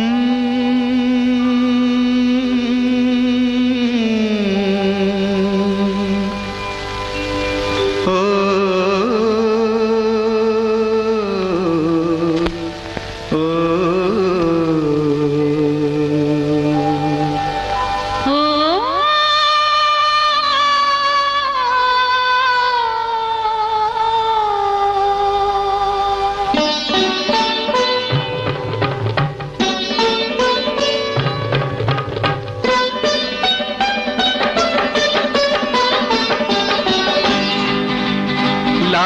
हो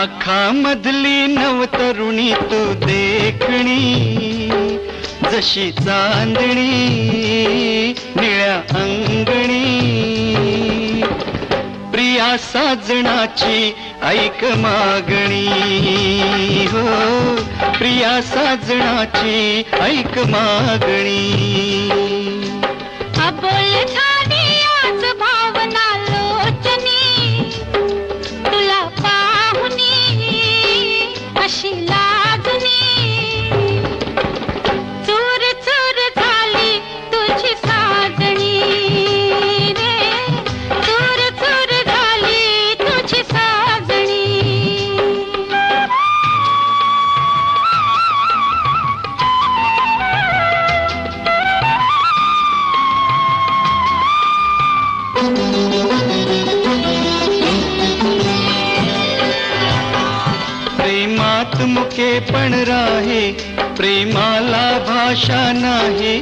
लाखामधली नवतरुणी तू देखणी जशी चांदणी निळ्या अंगणी. प्रिया साजणाची ऐक मागणी. हो प्रिया साजणाची ऐक मागणी. प्रेमात मुके पण राहे प्रेमाला भाषा नाही.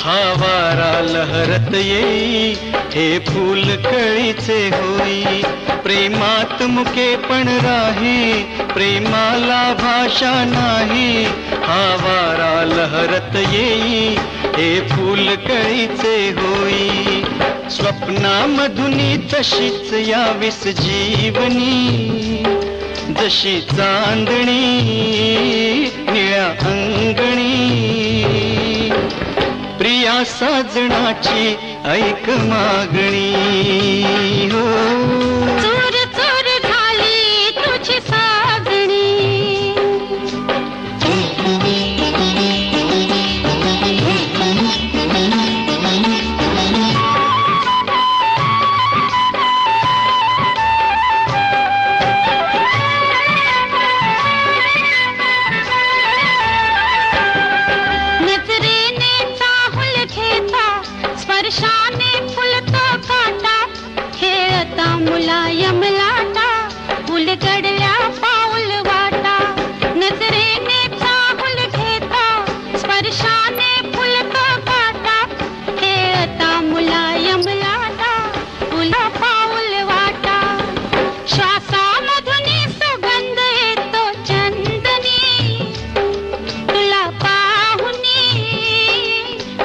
हा वारा लहरत येई हे फूल कळीचे होई. प्रेमात मुके पण राहे प्रेमाला भाषा नाही. हा वारा लहरत येई हे फूल कळीचे होई. स्वप्नामधुनी तशीच याविस जीवनी. जशी चांदणी निळ्या अंगणी. प्रिया साजणाची ऐक मागणी. हो.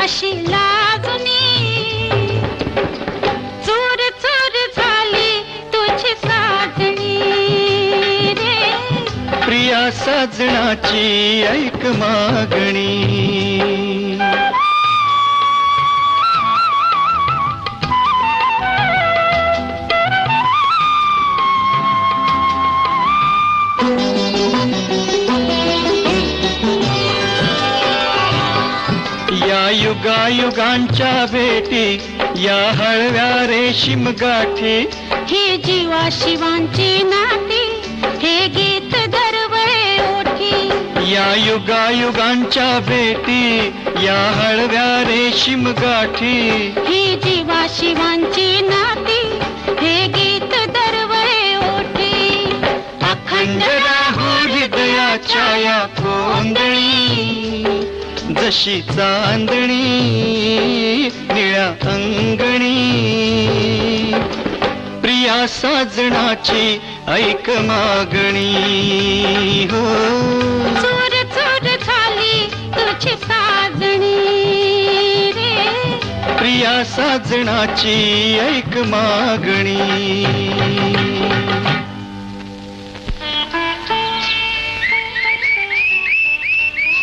कशी लाजनी? चोर चोर झाली तुझी साजणी रे. प्रिया साजणाची ऐक मागणी. युगायुगांच्या भेटी या हळव्या रेशीम गाठी. हे जीवा शिवांची नाती हे गीत दरवळे ओठी या युगायुगांच्या भेटी या हळव्या रेशीम गाठी. हे जीवा शिवांची नाती हे गीत दरवळे ओठी अखंड राहू हृदयाच्या या कोंदणी जशी चांदणी निळ्या अंगणी. प्रिया साजणाची ऐक मागणी. हो. चूर चूर झाली तुझी साजणी रे. प्रिया साजणाची ऐक मागणी.